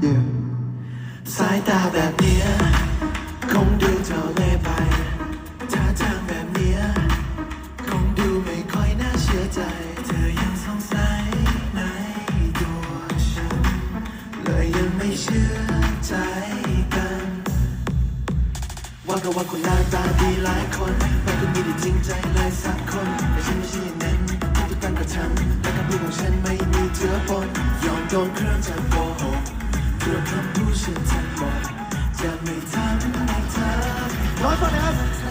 สายตาแบบเนี้ยคงดูเท่าเล่ไปท่าทางแบบเนี้ยคงดูไม่ค่อยน่าเชื่อใจ เธอยังสงสัยในตัวฉัน เลยยังไม่เชื่อใจกัน ว่าก็ว่าคนหน้าตาดีหลายคนมันก็มีได้จริงใจเลยสักคน แต่ฉันไม่ใช่อย่างนั้นทุกๆการกระทำและคำพูดของฉันไม่มีเจือปนยอมโดนเครื่องจักรโกหก